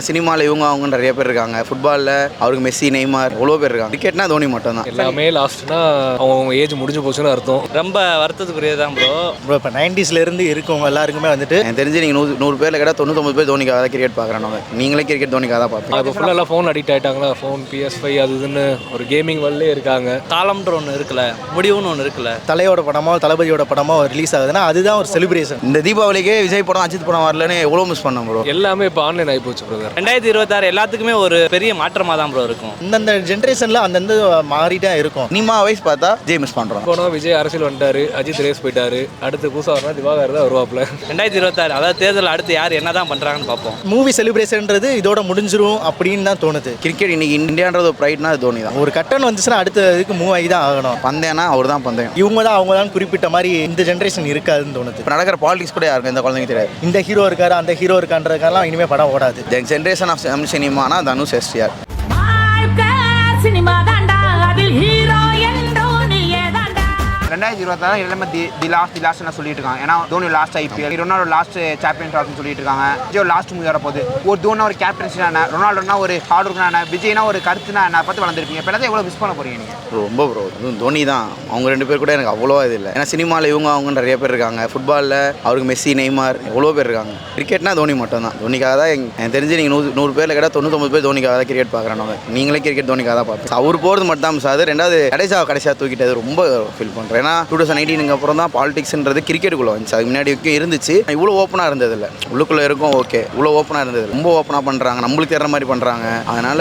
ஏன்னா சினிமாவில் இவங்க அவங்க நிறைய பேர் இருக்காங்க. ஃபுட்பாலில் அவருக்கு மெஸ்ஸி நெய்மார் எவ்வளோ பேர் இருக்காங்க. கிரிக்கெட்னா தோனி மட்டும் தான் எல்லாமே லாஸ்ட்னா அவங்க ஏஜ் முடிஞ்சு போச்சுன்னு அர்த்தம். ரொம்ப வருத்தத்துக்குரியதான் ப்ரோ ப்ரோ இப்போ நைன்டிஸ்லேருந்து இருக்கவங்க எல்லாருக்குமே வந்துட்டு எனக்கு தெரிஞ்சு நீங்கள் நூறு நூறு பேரில் கேட்டால் தொண்ணூத்தொம்பது பேர் தோனிக்காக தான் கிரிக்கெட் பார்க்குறாங்க நீங்களே கிரிக்கெட் தோனிக்காக தான் பார்ப்பீங்க. இப்போ ஃபுல்லாக ஃபோன் அடிக்ட் ஆகிட்டாங்களா ஃபோன் பிஎஸ் ஃபைவ் அது இதுன்னு ஒரு கேமிங் வேர்ல்ட்லேயே இருக்காங்க. காலம்ன்ற ஒன்று இருக்குல்ல முடிவுன்னு ஒன்று இருக்குல்ல. தலையோட படமோ தளபதியோட படமோ ரிலீஸ் ஆகுதுன்னா அதுதான் ஒரு செலிப்ரேஷன் இந்த தீபாவளிக்கே விஜய் படம் அஜித் படம் வரலன்னு எவ்வளோ மிஸ் பண்ணோம் ப்ரோ எல்லாமே இப்போ ஆன்லைன் ஆகி போச்சு பிரதர் ரெண்டாயிரத்தி இருபத்தாறு எல்லாத்துக்குமே ஒரு பெரிய மாற்றமாக தான் ப்ரோ இருக்கும். அந்தந்த ஜென்ரேஷனில் அந்தந்த மாறிட்டே இருக்கும். நீமா வயசு பார்த்தா ஜெய் மிஸ் பண்ணுறோம் போனால் விஜய் அரசியல் வந்துட்டாரு அஜித் ரேஸ் போயிட்டாரு அடுத்து புதுசாக வரனா திவாகர் தான் வருவாப்புல. ரெண்டாயிரத்தி இருபத்தாறு அதாவது தேர்தல் அடுத்து யார் என்ன தான் பண்ணுறாங்கன்னு பார்ப்போம். மூவி செலிப்ரேஷன்ன்றது இதோட முடிஞ்சிரும் அப்படின்னு தான் தோணுது. கிரிக்கெட் இன்னைக்கு இந்தியான்றது ஒரு ப்ரைட்னா அது தோனி தான். ஒரு கட்டன் வந்துச்சுன்னா அடுத்த இதுக்கு மூவ் ஆகி தான் ஆகணும். பந்தயம்னா அவர் தான் பந்தயம். இவங்க தான் அவங்க தான் குறிப்பிட்ட மாதிரி இந்த ஜென்ரேஷன் இருக்காதுன்னு தோணுது. இப்போ நடக்கிற பாலிடிக்ஸ் கூட யாருக்கும் இந்த குழந்தைங்க தெரியாது. இந்த ஹீரோ இருக்காரு அந்த ஹீரோ இருக்கான்றதுக்கெல்லாம் இனிமேல் படம் ஓடாது. ஜென்ரேஷன் ஆஃப் தமிழ் சினிமானா தனுஷ் எஸ்டிஆர் ரெண்டாயிரத்தி இருபத்தாறு எல்லாமே தி தி லாஸ்ட் தி லாஸ்ட் சொல்லிட்டு இருக்காங்க ஏன்னா Dhoni last IPL Ronaldo last champion ட்ராஃபின்னு சொல்லிட்டு இருக்காங்க விஜய் லாஸ்ட் மூவி வர போகுது. ஒரு தோனா ஒரு கேப்டன்சினா என்ன? ரொனால்டோனா ஒரு ஹார்ட் ஒர்க்னா என்ன? விஜய்னா ஒரு கருத்துனா என்ன? பார்த்து வளர்ந்துருப்பீங்க. இப்போ எவ்வளோ மிஸ் பண்ண போறீங்க நீங்கள் ரொம்ப ப்ரோ அதுவும் தோனி தான். அவங்க ரெண்டு பேர் கூட எனக்கு அவ்வளோவா இது இல்லை. ஏன்னா சினிமாவில் இவங்க அவங்க நிறைய பேர் இருக்காங்க. ஃபுட்பாலில் அவருக்கு மெஸ்ஸி நெய்மார் எவ்வளோ பேர் இருக்காங்க. கிரிக்கெட்னா தோனி மட்டும் தான். தோனிக்காக தான் எனக்கு தெரிஞ்சு நீங்கள் நூறு நூறு பேரில் கேட்டால் தொண்ணூத்தொம்பது பேர் தோனிக்காக தான் கிரிக்கெட் பார்க்குறாங்க. நீங்களே கிரிக்கெட் தோனிக்காக தான் பார்ப்போம் அவர் போகிறது மட்டும் தான் சார் ரெண்டாவது கடைசியாக கடைசியாக தூக்கிட்டது ரொம்ப ஃபீல் பண்ணுறேன் ஏன்னா டூ தௌசண்ட் நைன்டீனுக்கு அப்புறம் தான் பாலிடிக்ஸ்ன்றது கிரிக்கெட்டுக்குள்ளே வந்துச்சு. அதுக்கு முன்னாடி வரைக்கும் இருந்துச்சு. இவ்வளோ ஓப்பனாக இருந்தது இல்லை உள்ளுக்குள்ளே இருக்கும் ஓகே இவ்வளோ ஓப்பனாக இருந்தது. ரொம்ப ஓப்பனாக பண்ணுறாங்க நம்மளுக்கு தெரியற மாதிரி பண்ணுறாங்க அதனால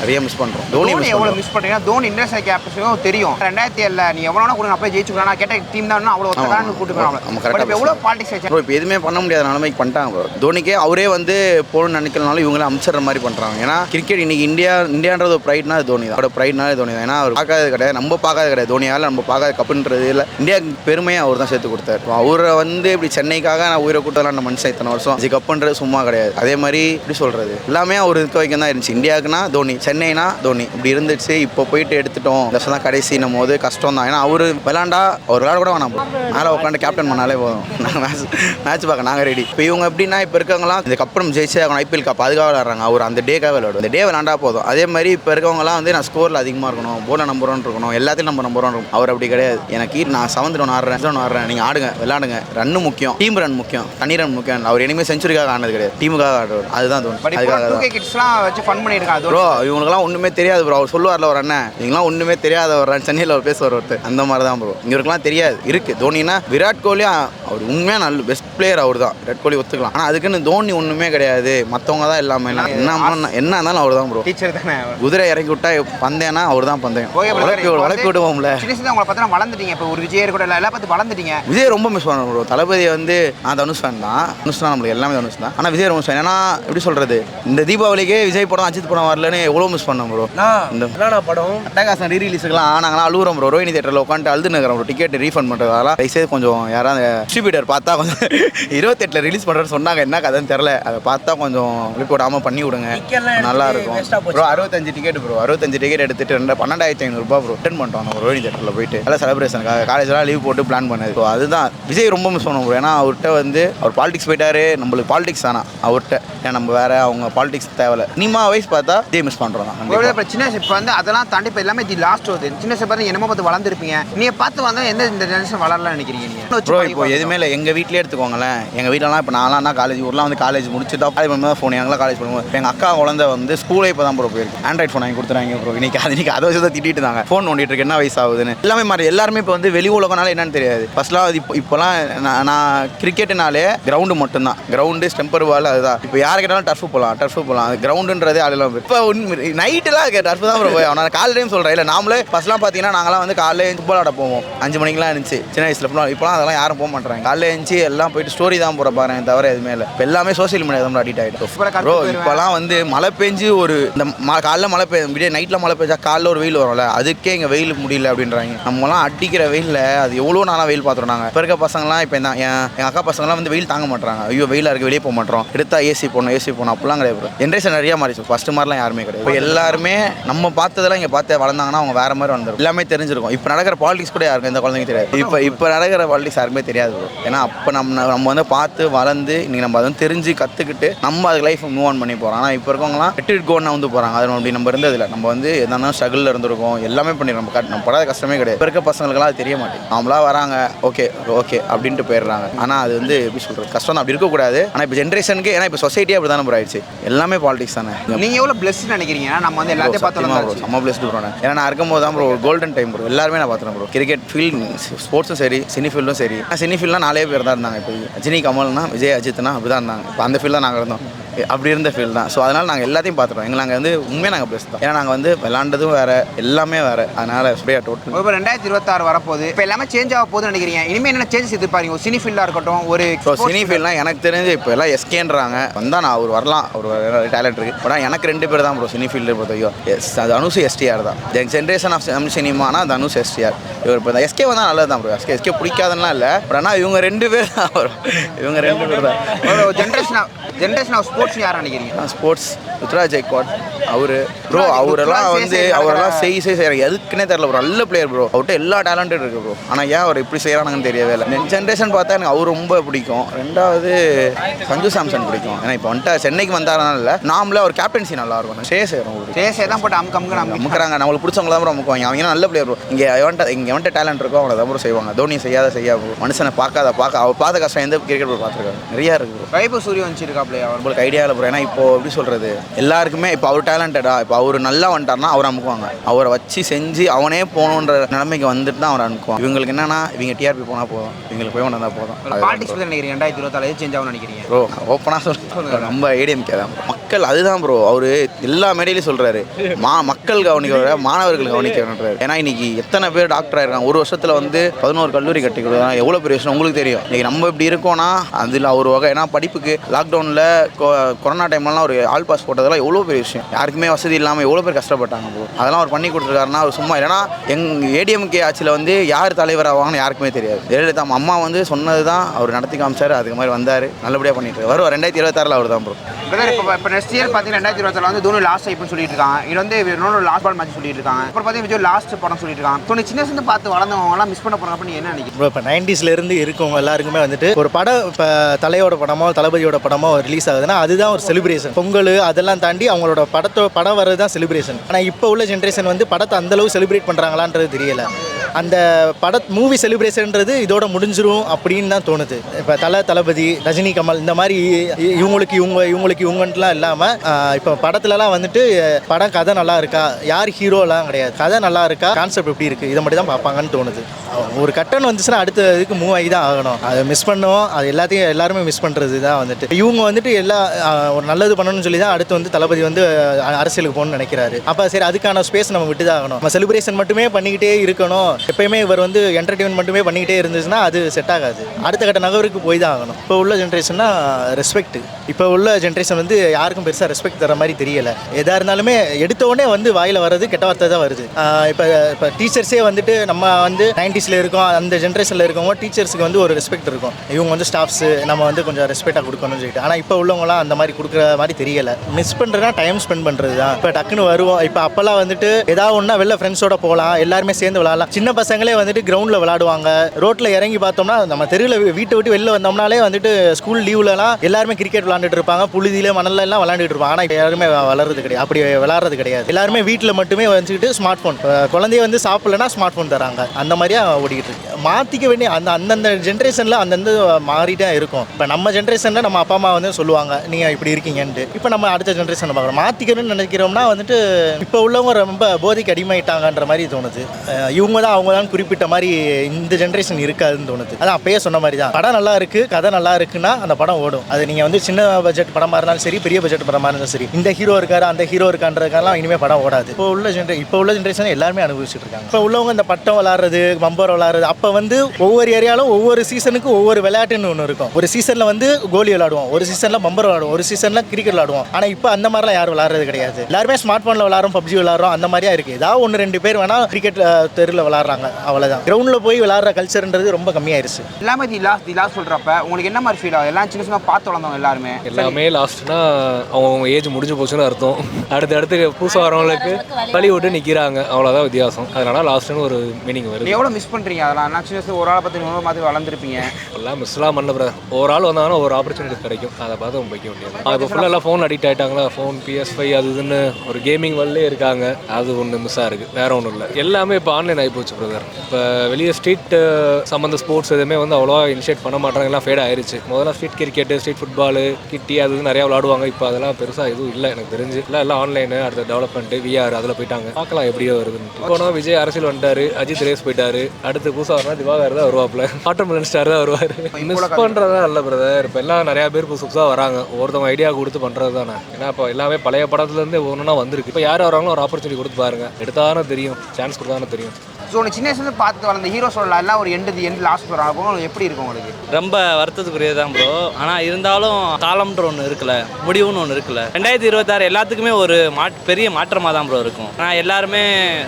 நிறைய மிஸ் பண்ணுறோம் தோனி எவ்வளோ மிஸ் பண்ணுறீங்க தோனி இன்டர்நேஷனல் கேப்டன்ஸும் தெரியும். ரெண்டாயிரத்தி ஏழில் நீ எவ்வளோ கொடுங்க அப்படியே ஜெயிச்சுக்கலாம் கேட்ட டீம் தான் அவ்வளோ கூட்டு பட் எவ்வளோ பாலிடிக்ஸ் இப்போ எதுவுமே பண்ண முடியாத நிலைமைக்கு பண்ணிட்டாங்க தோனிக்கே அவரே வந்து போகணும்னு நினைக்கிறனாலும் இவங்களே அமிச்சிடுற மாதிரி பண்ணுறாங்க ஏன்னா கிரிக்கெட் இன்னைக்கு இந்தியா இந்தியான்றது ஒரு ப்ரைட்னா அது தோனி தான் அவரோட ப்ரைட்னாலே தோனி தான் ஏன்னா அவர் பார்க்காதது கிடையாது. நம்ம பார்க்காத கிடையாது. தோனியால் நம்ம பார்க்காத கப்புன்றது இல்லை இந்தியாவுக்கு பெருமையாக அவர் தான் சேர்த்து கொடுத்தாரு. இப்போ அவரை வந்து இப்படி சென்னைக்காக நான் உயிரை கூட்டலாம் நம்ம மனுஷன் இத்தனை வருஷம். இது கப்புன்றது சும்மா கிடையாது. அதே மாதிரி எப்படி சொல்கிறது எல்லாமே அவர் இருக்க வரைக்கும் தான் இருந்துச்சு. இந்தியாவுக்குனா தோனி சென்னைனா தோனி. இப்படி இருந்துச்சு. இப்போ போயிட்டு எடுத்துட்டோம். இந்த வருஷம் தான் நம்ம போது கஷ்டம் தான். ஏன்னா அவர் விளாண்டா அவர் விளாட கூட வேணாம் bro. மேலே உட்காந்து கேப்டன் பண்ணாலே போதும். நாங்கள் மேட்ச் மேட்ச் பார்க்க நாங்கள் ரெடி இப்போ இவங்க எப்படின்னா இப்போ இருக்கவங்களாம் இதுக்கப்புறம் ஜெயிச்சு அவங்க ஐபிஎல் கப் அதுக்காக விளாட்றாங்க அவர் அந்த டேக்காக விளாடும் அந்த டே விளாண்டா போதும். அதே மாதிரி இப்போ இருக்கவங்களாம் வந்து நான் ஸ்கோரில் அதிகமாக இருக்கணும். போல நம்பர் ஒன் இருக்கணும். எல்லாத்தையும் நம்ம நம்பர் ஒன் இருக்கும் அவர் அப்படி கிடையாது. எனக்கு நான் செவன்த் ரன் ஆடுறேன் ரன் ஆடுறேன். நீங்கள் ஆடுங்க விளாடுங்க ரன்னு முக்கியம் டீம் ரன் முக்கியம் தனி ரன் முக்கியம். அவர் இனிமேல் செஞ்சுரிக்காக ஆனது கிடையாது. டீமுக்காக ஆடுவார் அதுதான் தோணும் அதுக்காக கிட்ஸ்லாம் வச்சு ஃபன் பண்ணியிருக்காங்க ப்ரோ இவங்களுக்குலாம் ஒன்றுமே தெரியாது ப்ரோ அவர் சொல்லுவார்ல ஒரு அண்ணன் இவங்களாம் ஒன்றுமே தெரியாத ஒரு சென்னையில் அவர் பேசுவார் ஒருத்தர். அந்த மாதிரி தான் ப்ரோ இவருக்குலாம் தெரியாது. இருக்குது தோனினா விராட் கோலி அவர் உண்மையாக நல்ல பெஸ்ட் பிளேயர் அவர் தான் விராட் கோலி ஒத்துக்கலாம். ஆனால் அதுக்குன்னு தோனி ஒன்றுமே கிடையாது. மற்றவங்க தான் எல்லாமே. என்ன பண்ண- என்ன இருந்தாலும் அவர் தான் ப்ரோ டீச்சர் தானே குதிரை இறக்கி விட்டா பந்தயம்னா அவர் தான் பந்தயம் உழப்பி வந்து விடுவோம்ல. உங்களை பார்த்தா வளர்ந்துட்டீங்க. இப்போ ஒரு விஜய் கூட எல்லாம் பார்த்து வளர்ந்துட்டீங்க. விஜய் ரொம்ப மிஸ் பண்ணுறோம் ப்ரோ தளபதி வந்து நான் தனுஷ் ஃபேன் தான். தனுஷ் தான் நம்மளுக்கு எல்லாமே தனுஷ் தான். ஆனால் விஜய் ரொம்ப மிஸ் ஃபேன் ஏன்னா எப்படி சொல்கிறது இந்த தீபாவளிக்கே விஜய் படம் அஜித் படம் வரலன்னு எவ்வளோ மிஸ் பண்ணோம் ப்ரோ இந்த படம்? அட்டகாசம் ரீ ரிலீஸுக்குலாம் நாங்களாம் அழுகுறோம் ப்ரோ ரோஹினி தேட்டரில் உட்காந்து அழுது நிற்கிறோம் ப்ரோ டிக்கெட் ரீஃபண்ட் பண்ணுறதால தயவுசெய்து கொஞ்சம் யாராவது டிஸ்ட்ரிபியூட்டர் பார்த்தா கொஞ்சம் இருபத்தெட்டில் ரிலீஸ் பண்ணுறேன்னு சொன்னாங்க. என்ன கதைன்னு தெரில அதை பார்த்தா கொஞ்சம் விடாமல் பண்ணி விடுங்க. நல்லா இருக்கும் ப்ரோ அறுபத்தஞ்சு டிக்கெட் ப்ரோ அறுபத்தஞ்சு டிக்கெட் எடுத்துட்டு ரெண்டு பன்னெண்டாயிரத்தி ஐநூறுபா ப்ரோ ரிட்டர்ன் பண்ணிட்டோம் ரோஹினி தேட்டரில் போயிட்டு. நல்லா செலிப்ரேஷனுக்காக காலேஜ்லாம் லீவ் போட்டு பிளான் பண்ணது. ஸோ அதுதான். விஜய் ரொம்ப மிஸ் பண்ணுவோம் ப்ரோ ஏன்னா அவர்கிட்ட வந்து அவர் பாலிடிக்ஸ் போயிட்டாரு. நம்மளுக்கு பாலிடிக்ஸ் தானா? அவர்கிட்ட. ஏன் நம்ம வேற அவங்க பாலிடிக்ஸ் தேவையில்ல. நீமா வயசு பார்த்தா விஜய் மிஸ் பண்ணுறோம் தான் சின்ன இப்போ வந்து அதெல்லாம் தாண்டி இப்போ எல்லாமே தி லாஸ்ட் வருது சின்ன பார்த்து என்னமோ பார்த்து வளர்ந்துருப்பீங்க. நீங்க பார்த்து வந்தா எந்த இந்த ஜெனரேஷன் வளரலாம்னு நினைக்கிறீங்க நீங்க? ப்ரோ இப்போ எதுவுமே இல்லை. எங்கள் வீட்லயே எடுத்துக்கோங்களேன். எங்கள் வீட்டிலலாம் இப்போ நான்லாம் காலேஜ் ஊர்லாம் வந்து காலேஜ் முடிச்சுட்டு தான் காலேஜ் தான் ஃபோன் எங்களாம் காலேஜ் பண்ணுவோம் எங்கள் அக்கா குழந்தை வந்து ஸ்கூலே இப்போ தான் ப்ரோ போயிருக்கு. ஆண்ட்ராய்ட் ஃபோன் வாங்கி கொடுத்துறாங்க ப்ரோ இன்னைக்கு அது இன்னைக்கு அதை வச்சு தான் திட்டிட்டு இருந்தாங்க. ஃபோன் நோண்டிட்டு இருக்கு. என்ன வயசு ஆகுதுன்னு எல்லாமே மாறி எல்லாருமே இப்போ வந்து வெளி உலகனால என்னன்னு தெரியாது. ஃபர்ஸ்ட்லாம் அது இப்போ இப்போலாம் நான் நான் கிரிக்கெட்டுனாலே கிரவுண்டு மட்டும்தான். கிரவுண்டு ஸ்டெம்பர் பால் அதுதான். இப்போ யார் கேட்டாலும் டர்ஃபு போகலாம் டர்ஃபு போகலாம் அது கிரவுண்டுன்றதே அதெல்லாம் இப்போ நைட்டுலாம் டர்ஃபு தான் போய் அவனால் காலையில டைம் சொல்கிறேன் இல்லை நாமளே ஃபர்ஸ்ட்லாம் பார்த்தீங்கன்னா நாங்களாம் வந்து காலையில் ஃபுட்பால் ஆட போவோம். அஞ்சு மணிக்கெலாம் இருந்துச்சு சின்ன வயசில் ஃபுல்லாக இப்போலாம் அதெல்லாம் யாரும் போக மாட்டாங்க காலையில் இருந்துச்சு எல்லாம் போயிட்டு ஸ்டோரி தான் போகிற பாருங்க தவிர எதுவுமே இல்லை. இப்போ எல்லாமே சோஷியல் மீடியா தான் அடிக்ட் ஆகிட்டு ப்ரோ இப்போலாம் வந்து மழை பெஞ்சு ஒரு இந்த காலைல மழை பெய்யும் விடிய நைட்டில் மழை பெஞ்சா காலைல ஒரு வெயில் வரும்ல அதுக்கே இங்கே வெயில் முடியல அப்படின்றாங்க. நம்மலாம் அடிக்கிற அடிக்கிற வெயிலில் அது எவ்வளோ நாளாக வெயில் பார்த்துறோம் நாங்கள் இப்போ இருக்க பசங்களாம் இப்போ என் எங்கள் அக்கா பசங்களாம் வந்து வெயில் தாங்க மாட்டாங்க ஐயோ வெயிலாக இருக்குது வெளியே போக மாட்டோம் எடுத்தா ஏசி போகணும் ஏசி போகணும் அப்படிலாம் கிடையாது ஜென்ரேஷன் நிறையா மாறிச்சு. ஃபஸ்ட்டு மாதிரிலாம் யாருமே கிடையாது. இப்போ எல்லாருமே நம்ம பார்த்ததெல்லாம் இங்கே பார்த்து வளர்ந்தாங்கன்னா அவங்க வேறு மாதிரி வந்துடும் எல்லாமே தெரிஞ்சிருக்கும். இப்போ நடக்கிற பாலிடிக்ஸ் கூட யாருக்கும் இந்த குழந்தைங்க தெரியாது. இப்போ இப்போ நடக்கிற பாலிடிக்ஸ் யாருக்குமே தெரியாது ஏன்னா அப்போ நம்ம நம்ம வந்து பார்த்து வளர்ந்து இன்றைக்கி நம்ம அதை வந்து தெரிஞ்சு கற்றுக்கிட்டு நம்ம அது லைஃப் மூவ் ஆன் பண்ணி போகிறோம் ஆனால் இப்போ இருக்கவங்களாம் எட்டு இட் வந்து போகிறாங்க அது அப்படி நம்ம இருந்ததில்லை. நம்ம வந்து எதனா ஸ்ட்ரகிளில் இருந்திருக்கோம் எல்லாமே பண்ணி நம்ம கட் நம்ம படாத கஷ்டமே கிடையாது. இப்போ இருக்க பசங்களுக்குலாம் அது தெரிய மாட்டேங்குது. அவங்களா வராங்க ஓகே ஓகே அப்படின்ட்டு போயிடுறாங்க. ஆனால் அது வந்து எப்படி சொல்கிறது கஷ்டம் தான். அப்படி இருக்கக்கூடாது. ஆனால் இப்போ ஜென்ரேஷனுக்கு ஏன்னா இப்போ சொசைட்டியே அப்படி தானே ப்ரோ ஆயிடுச்சு. எல்லாமே பாலிடிக்ஸ் தானே. நீங்க எவ்வளவு பிளஸ்ட் நினைக்கிறீங்க? நம்ம வந்து எல்லாத்தையும் பார்த்தோம் செம்ம பிளஸ்டு ப்ரோ நான். ஏன்னா நான் இருக்கும்போது தான் ப்ரோ ஒரு கோல்டன் டைம் ப்ரோ எல்லாருமே நான் பார்த்துறேன் ப்ரோ கிரிக்கெட் ஃபீல்ட் ஸ்போர்ட்ஸும் சரி சினி ஃபீல்டும் சரி. சினி ஃபீல்ட்லாம் நாலே பேர் தான் இருந்தாங்க இப்போ ரஜினி கமல்னா விஜய் அஜித்னா அப்படி தான் இருந்தாங்க. இப்போ அந்த ஃபீல்ட் தான் நாங்கள் இருந்தோம். அப்படி இருந்த ஃபீல்ட் தான். ஸோ அதனால் நாங்கள் எல்லாத்தையும் பார்த்துறோம் எங்களை நாங்கள் வந்து உண்மையாக நாங்கள் பிளஸ் தான். ஏன்னா நாங்கள் வந்து விளாண்டதும் வேறு எல்லாமே வேறு. அதனால் ஸ்ப்ரே டோட்டல் இப்போ ரெண்டாயிரத்தி இருபத்தாறு வரப்போகுது. இப்போ எல்லாமே சேஞ்ச் ஆக போகுதுன்னு நினைக்கிறீங்க. இனிமேல் என்ன சேஞ்சஸ் எதிர்பார்க்கீங்க ஒரு சினி ஃபீல்டாக இருக்கட்டும் ஒரு ஸோ சினி ஃபீல்ட்லாம் எனக்கு தெரிஞ்சு இப்போ எல்லாம் எஸ்கேன்றாங்க வந்தால் நான் அவர் வரலாம். அவர் டேலண்ட் இருக்குது ஆனால் எனக்கு ரெண்டு பேர் தான் ப்ரோ சினி ஃபீல்டு பொறுத்தவரைக்கும் எஸ் அது அனுசு எஸ்டிஆர் தான். என் ஜென்ரேஷன் ஆஃப் தமிழ் சினிமானா அது அனுசு எஸ்டிஆர் இவர் இப்போ எஸ்கே வந்தால் நல்லது தான் ப்ரோ எஸ்கே எஸ்கே பிடிக்காதுன்னா இல்லை. பட் ஆனால் இவங்க ரெண்டு பேர் தான் வரும் இவங்க ரெண்டு பேர் தான். ஒரு ஜென்ரேஷன் ஜென்ரேஷன் ஆஃப் ஸ்போர்ட்ஸ் யார் நினைக்கிறீங்க? ஸ்போர்ட்ஸ் ருத்ராஜ் ஜெய்க்வாட் அவரு ப்ரோ அவரெல்லாம் வந்து அவரெல்லாம் செய் செய் செய்யற எதுக்குன்னே தெரியல ப்ரோ நல்ல பிளேயர் ப்ரோ அவர்கிட்ட எல்லா டேலண்டும் இருக்கு ப்ரோ ஆனால் ஏன் அவர் இப்படி செய்யறாங்கன்னு தெரியவே இல்லை. நெக்ஸ்ட் ஜென்ரேஷன் பார்த்தா எனக்கு அவர் ரொம்ப பிடிக்கும். ரெண்டாவது சஞ்சு சாம்சன் பிடிக்கும். ஏன்னா இப்போ வந்துட்டு சென்னைக்கு வந்தாருனால இல்லை நாமளே அவர் கேப்டன்சி நல்லா இருக்கும். ஸ்டே செய்யறோம் ஒரு சேசே தான் போட்டு அமுக்கு அமுக்கு. நம்ம அமுக்குறாங்க. நம்மளுக்கு பிடிச்சவங்கள தான் ப்ரோ அமுக்குவாங்க. அவங்க நல்ல பிளேயர் ப்ரோ இங்கே எவன்ட்ட இங்கே எவன்ட்ட டேலண்ட் இருக்கோ அவங்கள தான் ப்ரோ செய்வாங்க. தோனி செய்யாத செய்யா bro. மனுஷனை பார்க்காத பார்க்க அவர் பார்த்த கஷ்டம் எந்த கிரிக்கெட் ப்ரோ பார்த்துருக்காங்க நிறையா இருக்கு ப்ரோ வைபவ் சூரிய வச்சிருக்காப்லையா அவர் நம்மளுக்கு ஐடியா இல்லை ப்ரோ ஏன்னா இப்போ எப்படி சொல்கிறது எல்லாருக்குமே இப்போ அவர் டேலண்டடா இப்போ அவர் நல்லா வந்துட்டார்னா அவர் அமுக்குவாங்க. அவரை வச்சு செஞ்சு அவனே போகணுன்ற நிலைமைக்கு வந்துட்டு தான் அவர் அனுப்புவாங்க இவங்களுக்கு என்னன்னா இவங்க டிஆர்பி போனால் போதும். இவங்களுக்கு போய் வந்தால் போதும். பாலிடிக்ஸ் நினைக்கிறீங்க ரெண்டாயிரத்தி இருபத்தாறு எது சேஞ்ச் ஆகும்னு நினைக்கிறீங்க? ப்ரோ ஓப்பனாக சொல்லுங்க. நம்ம ஏடிஎம்கே தான் மக்கள் அதுதான் ப்ரோ அவர் எல்லா மேடையிலையும் சொல்கிறாரு மா மக்கள் கவனிக்க விட மாணவர்கள் கவனிக்க வேணுன்றாரு ஏன்னா இன்னைக்கு எத்தனை பேர் டாக்டர் ஆயிருக்காங்க? ஒரு வருஷத்தில் வந்து பதினோரு கல்லூரி கட்டி கொடுக்குறாங்க எவ்வளோ பெரிய விஷயம்? உங்களுக்கு தெரியும். இன்னைக்கு நம்ம இப்படி இருக்கோம்னா அதில் ஒரு வகை ஏன்னா படிப்புக்கு லாக்டவுனில் கொரோனா டைம்லலாம் ஒரு ஆல் பாஸ் போட்டதெல்லாம் எவ்வளோ பெரிய விஷயம்? யாருக்குமே வசதி இல்லாமல் எவ்வளோ பேர் கஷ்டப்பட்டாங்க ப்ரோ அதெல்லாம் அவர் பண்ணி கொடுத்துருக்காருன்னா அவர் சும்மா ஏன்னா எங் ஏடிஎம்கே ஆட்சியில் வந்து யார் தலைவர் ஆவாங்கன்னு யாருக்குமே தெரியாது. ஜெயலலிதா அம்மா வந்து சொன்னது தான் அவர் நடத்தி காமிச்சார். அதுக்கு மாதிரி வந்தார். நல்லபடியாக பண்ணிட்டு வருவார். ரெண்டாயிரத்தி இருபத்தாறில் அவர் தான் ப்ரோ இப்போ நெக்ஸ்ட் இயர் பார்த்தீங்கன்னா ரெண்டாயிரத்தி இருபத்தாறு வந்து தோனி லாஸ்ட் ஐப்புன்னு சொல்லிட்டு இருக்காங்க இது வந்து இன்னொரு லாஸ்ட் பால் மேட்ச் சொல்லிட்டு இருக்காங்க அப்புறம் பார்த்தீங்கன்னா விஜய் லாஸ்ட் படம் சொல்லிட்டு இருக்காங்க தோனி சின்ன சின்ன பார்த்து வளர்ந்தவங்கலாம் மிஸ் பண்ண போறாங்க அப்படின்னு என்ன நினைக்கிறீங்க? இப்போ நைன்டிஸ்ல இருந்து இருக்கவங்க எல்லாருக்குமே வந்துட்டு ஒரு படம் இப்போ தலையோட படமோ தளபதியோட படமோ ரிலீஸ் ஆகுதுன்னா அதுதான் ஒரு செலிப்ரேஷன் பொங்கல் அதெல்லாம் தாண்டி அவங்களோட படத்தோ படம் வர்றது தான் செலிப்ரேஷன் ஆனால் இப்போ உள்ள ஜென்ரேஷன் வந்து படத்தை அந்த அளவு செலிப்ரேட் பண்ணுறாங்களான்றது தெரியல. அந்த பட மூவி செலிப்ரேஷன்ன்றது இதோட முடிஞ்சிரும் அப்படின்னு தான் தோணுது. இப்போ தலை தளபதி ரஜினி கமல் இந்த மாதிரி இவங்களுக்கு இவங்க இவங்களுக்கு இவங்கன்ட்டுலாம் இல்லாமல் இப்போ படத்துலலாம் வந்துட்டு படம் கதை நல்லா இருக்கா? யார் ஹீரோலாம் கிடையாது. கதை நல்லா இருக்கா? கான்செப்ட் எப்படி இருக்குது இதை மட்டும் தான் பார்ப்பாங்கன்னு தோணுது. ஒரு கட்டன் வந்துச்சுன்னா அடுத்த இதுக்கு மூவ் ஆகி தான் ஆகணும். அதை மிஸ் பண்ணோம் அது எல்லாத்தையும் எல்லாருமே மிஸ் பண்ணுறது தான் வந்துட்டு. இவங்க வந்துட்டு எல்லா ஒரு நல்லது பண்ணணும்னு சொல்லி தான் அடுத்து வந்து தளபதி வந்து அரசியலுக்கு போகணும்னு நினைக்கிறாரு. அப்போ சரி அதுக்கான ஸ்பேஸ் நம்ம விட்டு தான் ஆகணும். நம்ம செலிப்ரேஷன் மட்டுமே பண்ணிக்கிட்டே இருக்கணும். எப்பயுமே இவர் வந்து என்டர்டெயின்மெண்ட் மட்டுமே பண்ணிக்கிட்டே இருந்துச்சுன்னா அது செட் ஆகாது. அடுத்த கட்ட நகருக்கு போய் தான் ஆகணும். இப்போ உள்ள ஜென்ரேஷன்னா ரெஸ்பெக்ட் இப்போ உள்ள ஜென்ரேஷன் வந்து யாருக்கும் பெருசாக ரெஸ்பெக்ட் தர மாதிரி தெரியல. எதாக இருந்தாலுமே எடுத்த உடனே வந்து வாயில் வர்றது கெட்ட வார்த்தை தான் வருது. இப்போ இப்போ டீச்சர்ஸே வந்துட்டு நம்ம வந்து நைன்டிஸில் இருக்கோம் அந்த ஜென்ரேஷனில் இருக்கவங்க டீச்சர்ஸுக்கு வந்து ஒரு ரெஸ்பெக்ட் இருக்கும். இவங்க வந்து ஸ்டாஃப்ஸு நம்ம வந்து கொஞ்சம் ரெஸ்பெக்டாக கொடுக்கணும்னு சொல்லிட்டு. ஆனால் இப்போ உள்ளவங்களாம் அந்த மாதிரி கொடுக்குற மாதிரி தெரியல. மிஸ் பண்ணுறதுனா டைம் ஸ்பெண்ட் பண்ணுறது தான் இப்போ டக்குன்னு வருவோம். இப்போ அப்போல்லாம் வந்துட்டு ஏதாவது ஒன்றா வெளில ஃப்ரெண்ட்ஸோட போகலாம் எல்லாருமே சேர்ந்து விளாட்லாம் சின்ன பசங்களே வந்துட்டு கிரவுண்டில் விளாடுவாங்க ரோட்டில் இறங்கி பார்த்தோம்னா நம்ம தெருவில் வீட்டை விட்டு வெளில வந்தோம்னாலே வந்துட்டு ஸ்கூல் லீவ்லலாம் எல்லாருமே கிரிக்கெட் விளாண்டுட்டு இருப்பாங்க. புழுதியில மணல்ல எல்லாம் விளாண்டுட்டு இருப்பாங்க. ஆனால் யாருமே வளர்றது கிடையாது. அப்படி விளாட்றது கிடையாது. எல்லாருமே வீட்டில் மட்டுமே வச்சுக்கிட்டு ஸ்மார்ட் ஃபோன் குழந்தைய வந்து சாப்பிடலன்னா ஸ்மார்ட் ஃபோன் தராங்க. அந்த மாதிரியா ஓடிக்கிட்டு இருக்கு. மாற்றிக்க வேண்டிய அந்த அந்தந்த ஜென்ரேஷனில் அந்தந்த மாறிட்டே இருக்கும். இப்போ நம்ம ஜென்ரேஷனில் நம்ம அப்பா அம்மா வந்து சொல்லுவாங்க நீங்கள் இப்படி இருக்கீங்கன்ட்டு. இப்போ நம்ம அடுத்த ஜென்ரேஷன் பார்க்குறோம். மாற்றிக்கணும்னு நினைக்கிறோம்னா வந்துட்டு இப்போ உள்ளவங்க ரொம்ப போதைக்கு அடிமையிட்டாங்கன்ற மாதிரி தோணுது. இவங்க தான் அவங்க தான் குறிப்பிட்ட மாதிரி இந்த ஜென்ரேஷன் இருக்காதுன்னு தோணுது. அதான் அப்பயே சொன்ன மாதிரி தான் படம் நல்லா இருக்கு கதை நல்லா இருக்குன்னா அந்த படம் ஓடும். அது நீங்கள் வந்து சின்ன பட்ஜெட் படமாக இருந்தாலும் சரி பெரிய பட்ஜெட் படமாக இருந்தாலும் சரி இந்த ஹீரோ இருக்காரு அந்த ஹீரோ இருக்கான்றதுக்கெல்லாம் இனிமேல் படம் ஓடாது. இப்போ உள்ள ஜென்ரே இப்போ உள்ள ஜென்ரேஷன் எல்லாருமே அனுபவிச்சுட்டு இருக்காங்க. இப்போ உள்ளவங்க இந்த பட்டம் விளாட்றது பம்பர் விளாட்றது அப்போ வந்து ஒவ்வொரு ஏரியாலும் ஒவ்வொரு சீசனுக்கு ஒவ்வொரு விளையாட்டுன்னு ஒன்று இருக்கும். ஒரு சீசனில் வந்து கோலி விளாடுவோம் ஒரு சீசனில் பம்பர் விளாடுவோம் ஒரு சீசனில் கிரிக்கெட் விளாடுவோம். ஆனால் இப்போ அந்த மாதிரிலாம் யாரும் விளாட்றது கிடையாது. எல்லாருமே ஸ்மார்ட் ஃபோனில் விளாட்றோம் பப்ஜி விளாட்றோம் அந்த மாதிரியா இருக்குது ஏதாவது ஒன்று ரெண்டு பேர் வேணால் கிரிக்கெட் தெருவில் விளாட்றாங்க. விளாட்றாங்க அவ்வளோதான் கிரவுண்டில் போய் விளாட்ற கல்ச்சர்ன்றது ரொம்ப கம்மியாயிருச்சு. எல்லாமே தி லாஸ்ட் தி லாஸ்ட் சொல்கிறப்ப உங்களுக்கு என்ன மாதிரி ஃபீல் ஆகும் எல்லாம் சின்ன சின்ன பார்த்து வளர்ந்தவங்க எல்லாருமே. எல்லாமே லாஸ்ட்னா அவங்க ஏஜ் முடிஞ்சு போச்சுன்னு அர்த்தம். அடுத்து அடுத்து புதுசாக வரவங்களுக்கு வழி விட்டு நிற்கிறாங்க அவ்வளோதான் வித்தியாசம். அதனால லாஸ்ட்னு ஒரு மீனிங் நீ வருது எவ்வளோ மிஸ் பண்ணுறீங்க அதெல்லாம் நான் சின்ன ஒரு ஆளை பற்றி இன்னொரு மாதிரி வளர்ந்துருப்பீங்க. எல்லாம் மிஸ்லாம் பண்ணல பிரதர் ஒரு ஆள் வந்தாங்கன்னா ஒரு ஆப்பர்ச்சுனிட்டி கிடைக்கும். அதை பார்த்து அவங்க போய்க்க முடியாது இப்போ ஃபுல்லாக எல்லாம் ஃபோன் அடிக்ட் ஆகிட்டாங்களா ஃபோன் பிஎஸ் ஃபைவ் அது இதுன்னு ஒரு கேமிங் வேர்ல்ட்லேயே இருக்காங்க. அது ஒன்று மிஸ்ஸாக இருக்குது வேற ஒன்றும் இல்லை. எல்லாமே இப்போ ஆன்லைன் ஆகி போச்சு பிரதர் இப்போ வெளியே ஸ்ட்ரீட் சம்மந்த ஸ்போர்ட்ஸ் எதுவுமே வந்து அவ்வளோவா இனிஷியேட் பண்ண மாட்டாங்க. எல்லாம் ஃபேட் ஆயிருச்சு. முதல்ல ஸ்ட்ரீட் கிரிக்கெட்டு ஸ்ட்ரீட் ஃபுட்பால் கிட்டி அது இது நிறையா விளாடுவாங்க இப்போ அதெல்லாம் பெருசாக எதுவும் இல்லை எனக்கு தெரிஞ்சு. எல்லாம் எல்லாம் ஆன்லைனு அடுத்த டெவலப்மெண்ட் விஆர் அதில் போயிட்டாங்க. பார்க்கலாம் எப்படியோ வருதுன்னு போனா விஜய் அரசியல் வந்துட்டாரு அஜித் ரேஸ் போயிட்டாரு. அடுத்து புதுசாக வரனா திவாகர் தான் வருவாப்ல ஆட்டோமிலன் ஸ்டார் தான் வருவார். மிஸ் பண்ணுறதா இல்லை பிரதர் இப்போ எல்லாம் நிறையா பேர் புதுசு புதுசாக வராங்க. ஒருத்தவங்க ஐடியா கொடுத்து பண்ணுறது தானே. ஏன்னா இப்போ எல்லாமே பழைய படத்துலேருந்து ஒன்றுனா வந்திருக்கு. இப்போ யார் வராங்களோ ஒரு ஆப்பர்ச்சுனிட்டி கொடுத்து பாருங்க. எடுத்தாதானே தெரியும். சான்ஸ் கொடுத்தாதானே தெரியும். ஸோ சின்ன வயசுல பார்த்து வளர்ந்த ஹீரோஸோட எல்லாம் ஒரு எண்டு எண்டு லாஸ்ட் வராங்க அப்போ எப்படி இருக்கும் உங்களுக்கு? ரொம்ப வருத்தத்துக்குரியது தான் ப்ரோ ஆனால் இருந்தாலும் காலம்ன்ற ஒன்று இருக்குல்ல முடிவுன்னு ஒன்று இருக்குல்ல. ரெண்டாயிரத்தி இருபத்தாறு எல்லாத்துக்குமே ஒரு மாட் பெரிய மாற்றமாக தான் ப்ரோ இருக்கும். ஆனால் எல்லாருமே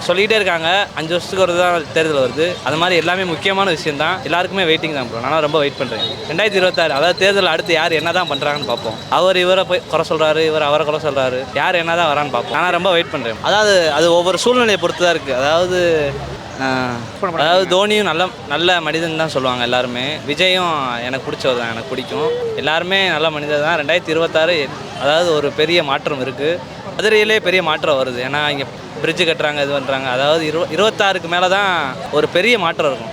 சொல்லிக்கிட்டே இருக்காங்க. அஞ்சு வருஷத்துக்கு ஒரு தான் தேர்தல் வருது. அது மாதிரி எல்லாமே முக்கியமான விஷயம் தான் எல்லாருக்குமே வெயிட்டிங் தான் ப்ரோ நான் ரொம்ப வெயிட் பண்ணுறேன் ரெண்டாயிரத்தி இருபத்தாறு அதாவது தேர்தல் அடுத்து யார் என்ன தான் பண்ணுறாங்கன்னு பார்ப்போம். அவர் இவரை போய் குறை சொல்கிறாரு இவர் அவரை குறை சொல்கிறாரு யார் என்ன தான் வரான்னு பார்ப்போம். நான் ரொம்ப வெயிட் பண்ணுறேன் அதாவது அது ஒவ்வொரு சூழ்நிலையை பொறுத்து தான் இருக்குது அதாவது அதாவது தோனியும் நல்ல நல்ல மனிதன் தான் சொல்லுவாங்க எல்லாருமே. விஜயும் எனக்கு பிடிச்சவர் தான் எனக்கு பிடிக்கும். எல்லாருமே நல்ல மனிதர் தான். ரெண்டாயிரத்தி இருபத்தாறு அதாவது ஒரு பெரிய மாற்றம் இருக்குது மதுரையிலே பெரிய மாற்றம் வருது. ஏன்னா இங்கே பிரிட்ஜு கட்டுறாங்க இது பண்ணுறாங்க அதாவது இரு இருபத்தாறுக்கு மேலே தான் ஒரு பெரிய மாற்றம் இருக்கும்.